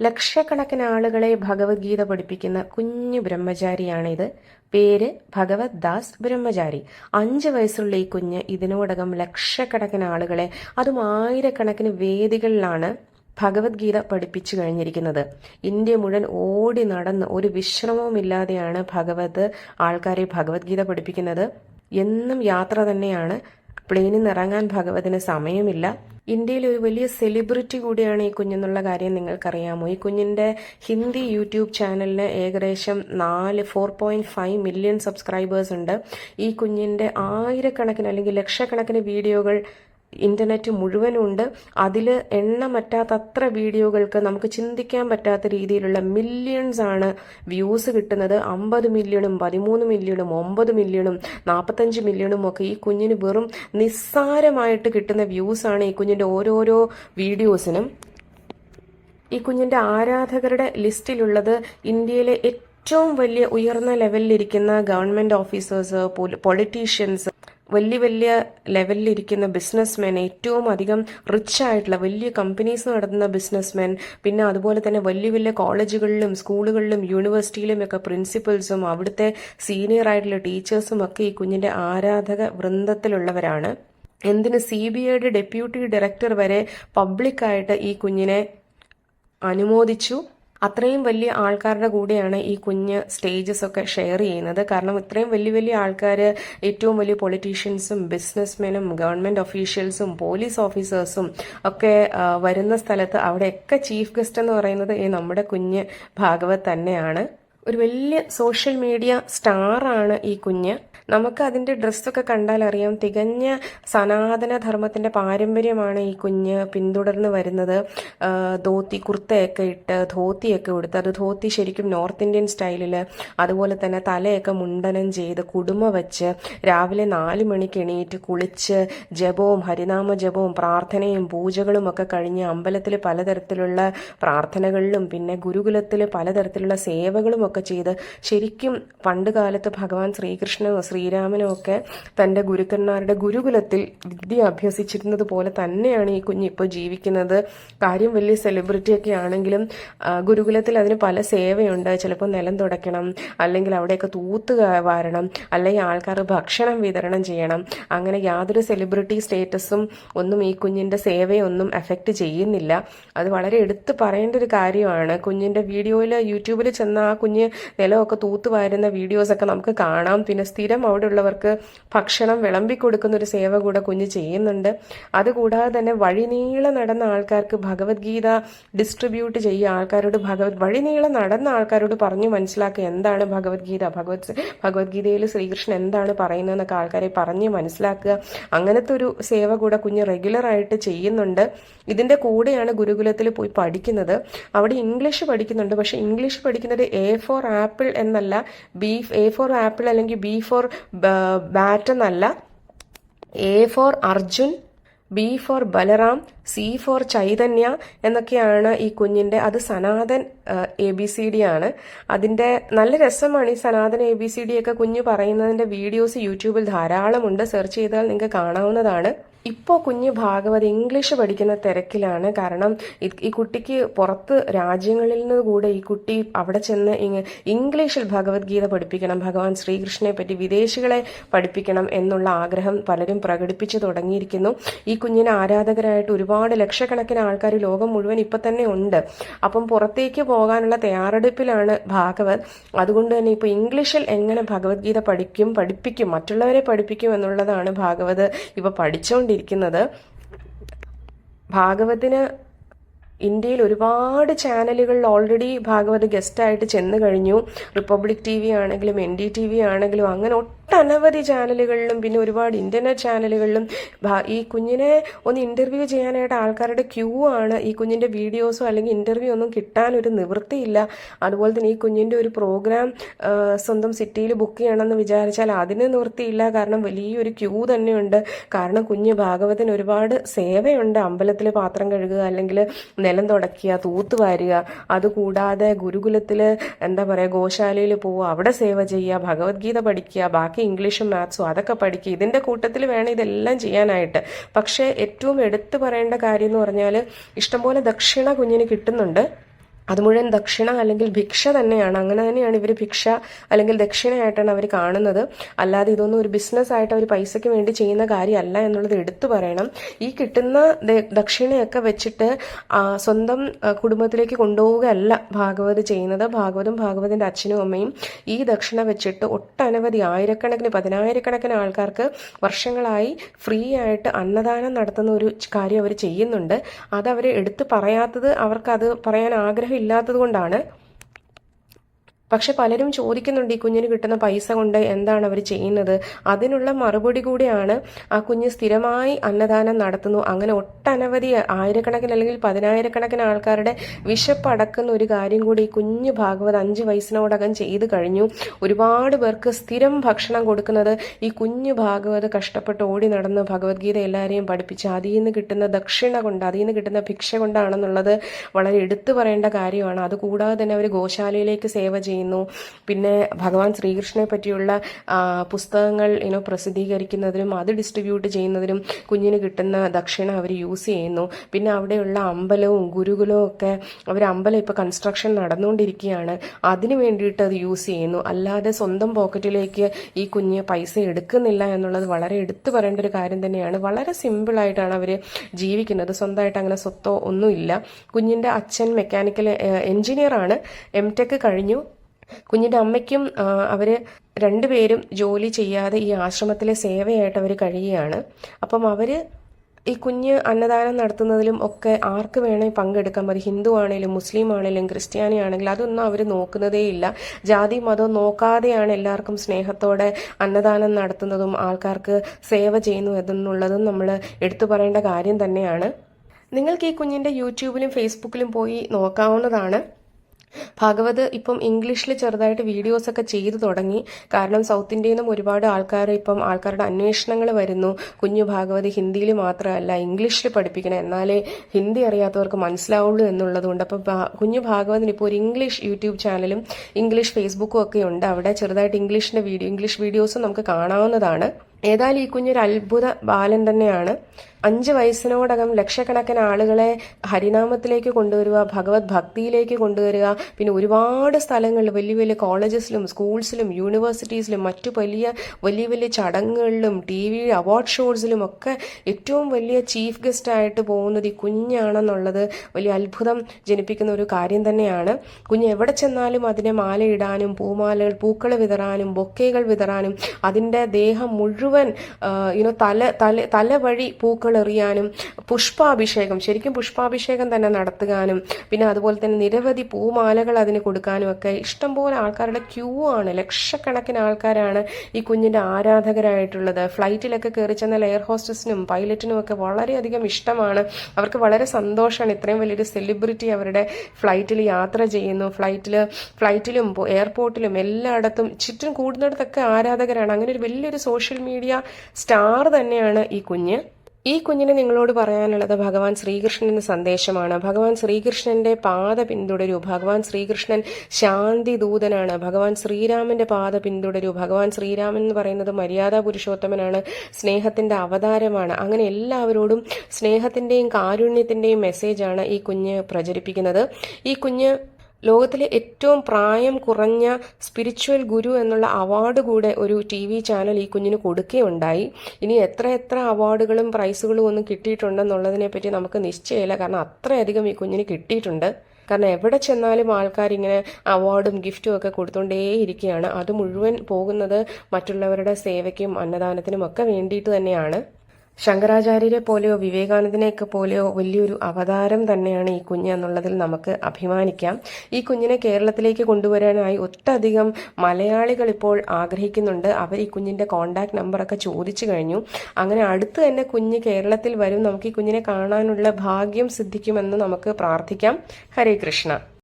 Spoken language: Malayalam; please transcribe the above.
ലക്ഷക്കണക്കിന് ആളുകളെ ഭഗവത്ഗീത പഠിപ്പിക്കുന്ന കുഞ്ഞു ബ്രഹ്മചാരിയാണിത്. പേര് ഭഗവത് ദാസ് ബ്രഹ്മചാരി. അഞ്ച് വയസ്സുള്ള ഈ കുഞ്ഞ് ഇതിനോടകം ലക്ഷക്കണക്കിന് ആളുകളെ അതും ആയിരക്കണക്കിന് വേദികളിലാണ് ഭഗവത്ഗീത പഠിപ്പിച്ചു കഴിഞ്ഞിരിക്കുന്നത്. ഇന്ത്യ മുഴുവൻ ഓടി നടന്ന് ഒരു വിശ്രമവുമില്ലാതെയാണ് ഭഗവത് ആൾക്കാരെ ഭഗവത്ഗീത പഠിപ്പിക്കുന്നത്. എന്നും യാത്ര തന്നെയാണ് പ്ലെയിനിൽ ഇറങ്ങാൻ ഭഗവതിന് സമയമില്ല. ഇന്ത്യയിൽ ഒരു വലിയ സെലിബ്രിറ്റി കൂടിയാണ് ഈ കുഞ്ഞെന്നുള്ള കാര്യം നിങ്ങൾക്കറിയാമോ? ഈ കുഞ്ഞിന്റെ ഹിന്ദി യൂട്യൂബ് ചാനലിന് ഏകദേശം നാല് four point five million subscribers ഉണ്ട്. ഈ കുഞ്ഞിന്റെ ആയിരക്കണക്കിന് അല്ലെങ്കിൽ ലക്ഷക്കണക്കിന് വീഡിയോകൾ ഇന്റർനെറ്റ് മുഴുവനുണ്ട്. അതിൽ എണ്ണമറ്റാത്തത്ര വീഡിയോകൾക്ക് നമുക്ക് ചിന്തിക്കാൻ പറ്റാത്ത രീതിയിലുള്ള മില്യൺസ് ആണ് വ്യൂസ് കിട്ടുന്നത്. അമ്പത് മില്യണും പതിമൂന്ന് മില്യണും ഒമ്പത് മില്യണും നാൽപ്പത്തഞ്ച് മില്യണും ഒക്കെ ഈ കുഞ്ഞിന് വെറും നിസ്സാരമായിട്ട് കിട്ടുന്ന വ്യൂസ് ആണ് ഈ കുഞ്ഞിന്റെ ഓരോരോ വീഡിയോസിനും. ഈ കുഞ്ഞിന്റെ ആരാധകരുടെ ലിസ്റ്റിലുള്ളത് ഇന്ത്യയിലെ ഏറ്റവും വലിയ ഉയർന്ന ലെവലിലിരിക്കുന്ന ഗവൺമെന്റ് ഓഫീസേഴ്സ് പൊളിറ്റീഷ്യൻസ് വലിയ വലിയ ലെവലിലിരിക്കുന്ന ബിസിനസ്മെൻ ഏറ്റവും അധികം റിച്ച് ആയിട്ടുള്ള വലിയ കമ്പനീസ് നടത്തുന്ന ബിസിനസ്മെൻ പിന്നെ അതുപോലെ തന്നെ വലിയ വലിയ കോളേജുകളിലും സ്കൂളുകളിലും യൂണിവേഴ്സിറ്റിയിലും ഒക്കെ പ്രിൻസിപ്പൽസും അവിടുത്തെ സീനിയർ ആയിട്ടുള്ള ടീച്ചേഴ്സും ഒക്കെ ഈ കുഞ്ഞിന്റെ ആരാധക വൃന്ദത്തിലുള്ളവരാണ്. എന്തിന് സി ബി ഐയുടെ ഡെപ്യൂട്ടി ഡയറക്ടർ വരെ പബ്ലിക്കായിട്ട് ഈ കുഞ്ഞിനെ അനുമോദിച്ചു? അത്രയും വലിയ ആൾക്കാരുടെ കൂടെയാണ് ഈ കുഞ്ഞ് സ്റ്റേജസ് ഒക്കെ ഷെയർ ചെയ്യുന്നത്. കാരണം ഇത്രയും വലിയ വലിയ ആൾക്കാർ ഏറ്റവും വലിയ പൊളിറ്റീഷ്യൻസും ബിസിനസ്മെനും ഗവൺമെന്റ് ഒഫീഷ്യൽസും പോലീസ് ഓഫീസേഴ്സും ഒക്കെ വരുന്ന സ്ഥലത്ത് അവിടെയൊക്കെ ചീഫ് ഗസ്റ്റ് എന്ന് പറയുന്നത് ഈ നമ്മുടെ കുഞ്ഞ് ഭാഗവത് തന്നെയാണ്. ഒരു വലിയ സോഷ്യൽ മീഡിയ സ്റ്റാറാണ് ഈ കുഞ്ഞ്. നമുക്ക് അതിന്റെ ഡ്രസ്സൊക്കെ കണ്ടാൽ അറിയാം. തികഞ്ഞ സനാതന ധർമ്മത്തിന്റെ പാരമ്പര്യമാണ് ഈ കുഞ്ഞ് പിന്തുടർന്ന് വരുന്നത്. ധോത്തി കുർത്തയൊക്കെ ഇട്ട് ധോത്തിയൊക്കെ ഉടുത്ത് അത് ധോത്തി ശരിക്കും നോർത്ത് ഇന്ത്യൻ സ്റ്റൈലിൽ അതുപോലെ തന്നെ തലയൊക്കെ മുണ്ടനം ചെയ്ത് കുടുമ വെച്ച് രാവിലെ നാല് മണിക്ക് എണീറ്റ് കുളിച്ച് ജപവും ഹരിനാമ ജപവും പ്രാർത്ഥനയും പൂജകളും ഒക്കെ കഴിഞ്ഞ് അമ്പലത്തിൽ പലതരത്തിലുള്ള പ്രാർത്ഥനകളിലും പിന്നെ ഗുരുകുലത്തിൽ പലതരത്തിലുള്ള സേവകളും ഒക്കെ ചെയ്ത് ശരിക്കും പണ്ട് കാലത്ത് ഭഗവാൻ ശ്രീകൃഷ്ണനോ ശ്രീരാമനോ ഒക്കെ തന്റെ ഗുരുക്കന്മാരുടെ ഗുരുകുലത്തിൽ വിദ്യ അഭ്യസിച്ചിരുന്നത് പോലെ തന്നെയാണ് ഈ കുഞ്ഞ് ഇപ്പോൾ ജീവിക്കുന്നത്. കാര്യം വലിയ സെലിബ്രിറ്റി ഒക്കെ ആണെങ്കിലും ഗുരുകുലത്തിൽ അതിന് പല സേവയുണ്ട്. ചിലപ്പോൾ നിലം തുടയ്ക്കണം അല്ലെങ്കിൽ അവിടെയൊക്കെ തൂത്ത് വാരണം അല്ലെങ്കിൽ ആൾക്കാർ ഭക്ഷണം വിതരണം ചെയ്യണം. അങ്ങനെ യാതൊരു സെലിബ്രിറ്റി സ്റ്റേറ്റസും ഒന്നും ഈ കുഞ്ഞിന്റെ സേവയൊന്നും എഫക്റ്റ് ചെയ്യുന്നില്ല. അത് വളരെ എടുത്തു പറയേണ്ട ഒരു കാര്യമാണ്. കുഞ്ഞിന്റെ വീഡിയോയിൽ യൂട്യൂബിൽ ചെന്ന ആ കുഞ്ഞ് നിലമൊക്കെ തൂത്ത് വാരുന്ന വീഡിയോസൊക്കെ നമുക്ക് കാണാം. പിന്നെ സ്ഥിരം അവിടെ ഉള്ളവർക്ക് ഭക്ഷണം വിളമ്പി കൊടുക്കുന്ന ഒരു സേവ കൂടെ കുഞ്ഞ് ചെയ്യുന്നുണ്ട്. അതുകൂടാതെ തന്നെ വഴിനീളം നടന്ന ആൾക്കാർക്ക് ഭഗവത്ഗീത ഡിസ്ട്രിബ്യൂട്ട് ചെയ്യുക ആൾക്കാരോട് ഭഗവത് വഴിനീളം നടന്ന ആൾക്കാരോട് പറഞ്ഞു മനസ്സിലാക്കുക എന്താണ് ഭഗവത്ഗീത ഭഗവത് ഭഗവത്ഗീതയിൽ ശ്രീകൃഷ്ണൻ എന്താണ് പറയുന്നതെന്നൊക്കെ ആൾക്കാരെ പറഞ്ഞ് മനസ്സിലാക്കുക. അങ്ങനത്തെ ഒരു സേവ കൂടെ കുഞ്ഞ് റെഗുലർ ആയിട്ട് ചെയ്യുന്നുണ്ട്. ഇതിന്റെ കൂടെയാണ് ഗുരുകുലത്തിൽ പോയി പഠിക്കുന്നത്. അവിടെ ഇംഗ്ലീഷ് പഠിക്കുന്നുണ്ട്. പക്ഷെ ഇംഗ്ലീഷ് പഠിക്കുന്നത് എ ഫോർ ആപ്പിൾ എന്നല്ല ബി എ ഫോർ ആപ്പിൾ അല്ലെങ്കിൽ ബി ഫോർ ബാറ്റ് എന്നല്ല. A for Arjun B for Balaram C for Chaitanya എന്നൊക്കെയാണ് ഈ കുഞ്ഞിന്റെ അത് Sanatan A B C D ആണ്. അതിന്റെ നല്ല രസമാണ് ഈ Sanatan A B C D ഒക്കെ കുഞ്ഞ് പറയുന്നതിന്റെ വീഡിയോസ് യൂട്യൂബിൽ ധാരാളമുണ്ട്. സെർച്ച് ചെയ്താൽ നിങ്ങൾക്ക് കാണാവുന്നതാണ്. ഇപ്പോൾ കുഞ്ഞ് ഭാഗവത് ഇംഗ്ലീഷ് പഠിക്കുന്ന തിരക്കിലാണ്. കാരണം ഈ കുട്ടിക്ക് പുറത്ത് രാജ്യങ്ങളിൽ നിന്ന് കൂടെ ഈ കുട്ടി അവിടെ ചെന്ന് ഇംഗ്ലീഷിൽ ഭഗവത്ഗീത പഠിപ്പിക്കണം ഭഗവാൻ ശ്രീകൃഷ്ണനെ പറ്റി വിദേശികളെ പഠിപ്പിക്കണം എന്നുള്ള ആഗ്രഹം പലരും പ്രകടിപ്പിച്ചു തുടങ്ങിയിരിക്കുന്നു. ഈ കുഞ്ഞിന് ആരാധകരായിട്ട് ഒരുപാട് ലക്ഷക്കണക്കിന് ആൾക്കാർ ലോകം മുഴുവൻ ഇപ്പം തന്നെ ഉണ്ട്. അപ്പം പുറത്തേക്ക് പോകാനുള്ള തയ്യാറെടുപ്പിലാണ് ഭാഗവത്. അതുകൊണ്ട് തന്നെ ഇപ്പോൾ ഇംഗ്ലീഷിൽ എങ്ങനെ ഭഗവത്ഗീത പഠിക്കും പഠിപ്പിക്കും മറ്റുള്ളവരെ പഠിപ്പിക്കും എന്നുള്ളതാണ് ഭാഗവത് ഇപ്പോൾ പഠിച്ചുകൊണ്ടിരിക്കുന്നത് ഇരിക്കുന്നത്. ഭാഗവതിന് ഇന്ത്യയിൽ ഒരുപാട് ചാനലുകളിൽ ഓൾറെഡി ഭാഗവത് ഗസ്റ്റായിട്ട് ചെന്ന് കഴിഞ്ഞു. റിപ്പബ്ലിക് ടി വി ആണെങ്കിലും എൻ ഡി ടി വി ആണെങ്കിലും അങ്ങനെ ഒട്ടനവധി ചാനലുകളിലും പിന്നെ ഒരുപാട് ഇന്റർനെറ്റ് ചാനലുകളിലും ഈ കുഞ്ഞിനെ ഒന്ന് ഇന്റർവ്യൂ ചെയ്യാനായിട്ട് ആൾക്കാരുടെ ക്യൂ ആണ്. ഈ കുഞ്ഞിന്റെ വീഡിയോസോ അല്ലെങ്കിൽ ഇന്റർവ്യൂ ഒന്നും കിട്ടാൻ ഒരു നിവൃത്തിയില്ല. അതുപോലെ തന്നെ ഈ കുഞ്ഞിന്റെ ഒരു പ്രോഗ്രാം സ്വന്തം സിറ്റിയിൽ ബുക്ക് ചെയ്യണമെന്ന് വിചാരിച്ചാൽ അതിന് നിവൃത്തിയില്ല. കാരണം വലിയൊരു ക്യൂ തന്നെയുണ്ട്. കാരണം കുഞ്ഞ് ഭാഗവത്തിന് ഒരുപാട് സേവയുണ്ട്. അമ്പലത്തിൽ പാത്രം കഴുകുക അല്ലെങ്കിൽ നിലം തുടയ്ക്കുക തൂത്തുവാരുക അതുകൂടാതെ ഗുരുകുലത്തിൽ എന്താ പറയുക ഗോശാലയിൽ പോവുക അവിടെ സേവ ചെയ്യുക ഭഗവത്ഗീത പഠിക്കുക ബാക്കി ബാക്കി ഇംഗ്ലീഷും മാത്സും അതൊക്കെ പഠിക്കുക ഇതിന്റെ കൂട്ടത്തിൽ വേണം ഇതെല്ലാം ചെയ്യാനായിട്ട്. പക്ഷേ ഏറ്റവും എടുത്തു പറയേണ്ട കാര്യം എന്ന് പറഞ്ഞാൽ ഇഷ്ടംപോലെ ദക്ഷിണ കുഞ്ഞിന് കിട്ടുന്നുണ്ട്. അത് മുഴുവൻ ദക്ഷിണ അല്ലെങ്കിൽ ഭിക്ഷ തന്നെയാണ്. അങ്ങനെ തന്നെയാണ് ഇവർ ഭിക്ഷ അല്ലെങ്കിൽ ദക്ഷിണയായിട്ടാണ് അവർ കാണുന്നത്. അല്ലാതെ ഇതൊന്നും ഒരു ബിസിനസ് ആയിട്ട് അവർ പൈസയ്ക്ക് വേണ്ടി ചെയ്യുന്ന കാര്യമല്ല എന്നുള്ളത് എടുത്തു പറയണം. ഈ കിട്ടുന്ന ദക്ഷിണയൊക്കെ വെച്ചിട്ട് സ്വന്തം കുടുംബത്തിലേക്ക് കൊണ്ടുപോവുകയല്ല ഭാഗവത് ചെയ്യുന്നത്. ഭാഗവതും ഭാഗവതിന്റെ അച്ഛനും അമ്മയും ഈ ദക്ഷിണ വെച്ചിട്ട് ഒട്ടനവധി ആയിരക്കണക്കിന് പതിനായിരക്കണക്കിന് ആൾക്കാർക്ക് വർഷങ്ങളായി ഫ്രീ ആയിട്ട് അന്നദാനം നടത്തുന്ന ഒരു കാര്യം അവർ ചെയ്യുന്നുണ്ട്. അത് അവർ എടുത്തു പറയാത്തത് അവർക്കത് പറയാൻ പറയാൻ ആഗ്രഹമില്ലാത്തത് കൊണ്ടാണ് പക്ഷെ പലരും ചോദിക്കുന്നുണ്ട് ഈ കുഞ്ഞിന് കിട്ടുന്ന പൈസ കൊണ്ട് എന്താണ് അവർ ചെയ്യുന്നത്? അതിനുള്ള മറുപടി കൂടിയാണ് ആ കുഞ്ഞ് സ്ഥിരമായി അന്നദാനം നടത്തുന്നു. അങ്ങനെ ഒട്ടനവധി ആയിരക്കണക്കിന് അല്ലെങ്കിൽ പതിനായിരക്കണക്കിന് ആൾക്കാരുടെ വിശപ്പടക്കുന്ന ഒരു കാര്യം കൂടി ഈ കുഞ്ഞു ഭാഗവത് അഞ്ച് വയസ്സിനോടകം ചെയ്തു കഴിഞ്ഞു. ഒരുപാട് പേർക്ക് സ്ഥിരം ഭക്ഷണം കൊടുക്കുന്നത് ഈ കുഞ്ഞു ഭാഗവത് കഷ്ടപ്പെട്ട് ഓടി നടന്ന് ഭഗവത്ഗീത എല്ലാവരെയും പഠിപ്പിച്ച് അതിൽ നിന്ന് കിട്ടുന്ന ദക്ഷിണ കൊണ്ട് അതിൽ നിന്ന് കിട്ടുന്ന ഭിക്ഷ കൊണ്ടാണെന്നുള്ളത് വളരെ എടുത്തു പറയേണ്ട കാര്യമാണ്. അതുകൂടാതെ തന്നെ അവർ ഗോശാലയിലേക്ക് സേവ ചെയ്യുന്നു. പിന്നെ ഭഗവാൻ ശ്രീകൃഷ്ണനെ പറ്റിയുള്ള പുസ്തകങ്ങൾ ഇനോ പ്രസിദ്ധീകരിക്കുന്നതിനും അത് ഡിസ്ട്രിബ്യൂട്ട് ചെയ്യുന്നതിനും കുഞ്ഞിന് കിട്ടുന്ന ദക്ഷിണ അവർ യൂസ് ചെയ്യുന്നു. പിന്നെ അവിടെയുള്ള അമ്പലവും ഗുരുകുലവും ഒക്കെ അവർ അമ്പലം ഇപ്പോൾ കൺസ്ട്രക്ഷൻ നടന്നുകൊണ്ടിരിക്കുകയാണ്. അതിന് വേണ്ടിയിട്ട് അത് യൂസ് ചെയ്യുന്നു. അല്ലാതെ സ്വന്തം പോക്കറ്റിലേക്ക് ഈ കുഞ്ഞ് പൈസ എടുക്കുന്നില്ല എന്നുള്ളത് വളരെ എടുത്തു പറയേണ്ട ഒരു കാര്യം തന്നെയാണ്. വളരെ സിമ്പിളായിട്ടാണ് അവർ ജീവിക്കുന്നത്. സ്വന്തമായിട്ട് അങ്ങനെ സ്വത്തോ ഒന്നുമില്ല. കുഞ്ഞിന്റെ അച്ഛൻ മെക്കാനിക്കൽ എഞ്ചിനീയറാണ് എം ടെക് കഴിഞ്ഞു. കുഞ്ഞിന്റെ അമ്മയ്ക്കും അവർ രണ്ടുപേരും ജോലി ചെയ്യാതെ ഈ ആശ്രമത്തിലെ സേവയായിട്ട് അവർ കഴിയുകയാണ്. അപ്പം അവർ ഈ കുഞ്ഞ് അന്നദാനം നടത്തുന്നതിലും ഒക്കെ ആർക്ക് വേണേൽ പങ്കെടുക്കാം? അത് ഹിന്ദു ആണെങ്കിലും മുസ്ലിം ആണെങ്കിലും ക്രിസ്ത്യാനി ആണെങ്കിലും അതൊന്നും അവർ നോക്കുന്നതേ ഇല്ല. ജാതി മതം നോക്കാതെയാണ് എല്ലാവർക്കും സ്നേഹത്തോടെ അന്നദാനം നടത്തുന്നതും ആൾക്കാർക്ക് സേവ ചെയ്യുന്നു എന്നുള്ളതും നമ്മൾ എടുത്തു പറയേണ്ട കാര്യം തന്നെയാണ്. നിങ്ങൾക്ക് ഈ കുഞ്ഞിന്റെ യൂട്യൂബിലും ഫേസ്ബുക്കിലും പോയി നോക്കാവുന്നതാണ്. ഭാഗവത് ഇപ്പം ഇംഗ്ലീഷിൽ ചെറുതായിട്ട് വീഡിയോസ് ഒക്കെ ചെയ്തു തുടങ്ങി. കാരണം സൗത്ത് ഇന്ത്യയിൽ നിന്നും ഒരുപാട് ആൾക്കാർ ഇപ്പം ആൾക്കാരുടെ അന്വേഷണങ്ങൾ വരുന്നു. കുഞ്ഞു ഭാഗവത് ഹിന്ദിയിൽ മാത്രമല്ല ഇംഗ്ലീഷിൽ പഠിപ്പിക്കണം. എന്നാലേ ഹിന്ദി അറിയാത്തവർക്ക് മനസ്സിലാവുള്ളൂ എന്നുള്ളതുകൊണ്ട്. അപ്പം കുഞ്ഞു ഭാഗവതിന് ഇപ്പോൾ ഒരു ഇംഗ്ലീഷ് യൂട്യൂബ് ചാനലും ഇംഗ്ലീഷ് ഫേസ്ബുക്കും ഒക്കെ ഉണ്ട്. അവിടെ ചെറുതായിട്ട് ഇംഗ്ലീഷിന്റെ വീഡിയോ ഇംഗ്ലീഷ് വീഡിയോസും നമുക്ക് കാണാവുന്നതാണ്. ഏതായാലും ഈ കുഞ്ഞൊരു അത്ഭുത ബാലൻ തന്നെയാണ്. അഞ്ച് വയസ്സിനോടകം ലക്ഷക്കണക്കിന് ആളുകളെ ഹരിനാമത്തിലേക്ക് കൊണ്ടുവരിക ഭഗവത് ഭക്തിയിലേക്ക് കൊണ്ടുവരിക. പിന്നെ ഒരുപാട് സ്ഥലങ്ങളിൽ വലിയ വലിയ കോളേജസിലും സ്കൂൾസിലും യൂണിവേഴ്സിറ്റീസിലും മറ്റു വലിയ വലിയ വലിയ ചടങ്ങുകളിലും ടി വി അവാർഡ് ഷോസിലും ഒക്കെ ഏറ്റവും വലിയ ചീഫ് ഗസ്റ്റ് ആയിട്ട് പോകുന്നത് ഈ കുഞ്ഞാണെന്നുള്ളത് വലിയ അത്ഭുതം ജനിപ്പിക്കുന്ന ഒരു കാര്യം തന്നെയാണ്. കുഞ്ഞ് എവിടെ ചെന്നാലും അതിനെ മാലയിടാനും പൂമാലകൾ പൂക്കൾ വിതറാനും ബൊക്കൈകൾ വിതറാനും അതിന്റെ ദേഹം മുഴുവൻ യുനോ തല തല തല വഴി പൂക്കൾ എറിയാനും പുഷ്പാഭിഷേകം ശരിക്കും പുഷ്പാഭിഷേകം തന്നെ നടത്തുവാനും പിന്നെ അതുപോലെ തന്നെ നിരവധി പൂമാലകൾ അതിന് കൊടുക്കാനും ഒക്കെ ഇഷ്ടംപോലെ ആൾക്കാരുടെ ക്യൂ ആണ്. ലക്ഷക്കണക്കിന് ആൾക്കാരാണ് ഈ കുഞ്ഞിന്റെ ആരാധകരായിട്ടുള്ളത്. ഫ്ലൈറ്റിലൊക്കെ കയറി ചെന്നാൽ എയർ ഹോസ്റ്റസിനും പൈലറ്റിനും ഒക്കെ വളരെയധികം ഇഷ്ടമാണ്. അവർക്ക് വളരെ സന്തോഷമാണ്. ഇത്രയും വലിയൊരു സെലിബ്രിറ്റി അവരുടെ ഫ്ലൈറ്റിൽ യാത്ര ചെയ്യുന്നു. ഫ്ലൈറ്റിൽ ഫ്ലൈറ്റിലും എയർപോർട്ടിലും എല്ലായിടത്തും ചുറ്റും കൂടുന്നിടത്തൊക്കെ ആരാധകരാണ്. അങ്ങനെ ഒരു വലിയൊരു സോഷ്യൽ മീഡിയ സ്റ്റാർ തന്നെയാണ് ഈ കുഞ്ഞ്. ഈ കുഞ്ഞിന് നിങ്ങളോട് പറയാനുള്ളത് ഭഗവാൻ ശ്രീകൃഷ്ണന്റെ സന്ദേശമാണ്. ഭഗവാൻ ശ്രീകൃഷ്ണന്റെ പാത പിന്തുടരൂ. ഭഗവാൻ ശ്രീകൃഷ്ണൻ ശാന്തി ദൂതനാണ്. ഭഗവാൻ ശ്രീരാമന്റെ പാത പിന്തുടരൂ. ഭഗവാൻ ശ്രീരാമൻ എന്ന് പറയുന്നത് മര്യാദാ പുരുഷോത്തമനാണ്. സ്നേഹത്തിന്റെ അവതാരമാണ്. അങ്ങനെ എല്ലാവരോടും സ്നേഹത്തിന്റെയും കാരുണ്യത്തിന്റെയും മെസ്സേജാണ് ഈ കുഞ്ഞ് പ്രചരിപ്പിക്കുന്നത്. ഈ കുഞ്ഞ് ലോകത്തിലെ ഏറ്റവും പ്രായം കുറഞ്ഞ സ്പിരിച്വൽ ഗുരു എന്നുള്ള അവാർഡ് കൂടെ ഒരു ടി വി ചാനൽ ഈ കുഞ്ഞിന് കൊടുക്കുകയുണ്ടായി. ഇനി എത്ര എത്ര അവാർഡുകളും പ്രൈസുകളും ഒന്നും കിട്ടിയിട്ടുണ്ടെന്നുള്ളതിനെ പറ്റി നമുക്ക് നിശ്ചയമില്ല. കാരണം അത്രയധികം ഈ കുഞ്ഞിന് കിട്ടിയിട്ടുണ്ട്. കാരണം എവിടെ ചെന്നാലും ആൾക്കാർ ഇങ്ങനെ അവാർഡും ഗിഫ്റ്റും ഒക്കെ കൊടുത്തുകൊണ്ടേയിരിക്കുകയാണ് അത് മുഴുവൻ പോകുന്നത് മറ്റുള്ളവരുടെ സേവയ്ക്കും അന്നദാനത്തിനും ഒക്കെ വേണ്ടിയിട്ട് തന്നെയാണ്. ശങ്കരാചാര്യരെ പോലെയോ വിവേകാനന്ദനെയൊക്കെ പോലെയോ വലിയൊരു അവതാരം തന്നെയാണ് ഈ കുഞ്ഞ് എന്നുള്ളതിൽ നമുക്ക് അഭിമാനിക്കാം. ഈ കുഞ്ഞിനെ കേരളത്തിലേക്ക് കൊണ്ടുവരാനായി ഒട്ടധികം മലയാളികൾ ഇപ്പോൾ ആഗ്രഹിക്കുന്നുണ്ട്. അവർ ഈ കുഞ്ഞിന്റെ കോണ്ടാക്ട് നമ്പറൊക്കെ ചോദിച്ചു കഴിഞ്ഞു. അങ്ങനെ അടുത്ത് തന്നെ കുഞ്ഞ് കേരളത്തിൽ വരും. നമുക്ക് ഈ കുഞ്ഞിനെ കാണാനുള്ള ഭാഗ്യം സിദ്ധിക്കുമെന്ന് നമുക്ക് പ്രാർത്ഥിക്കാം. ഹരേ കൃഷ്ണ.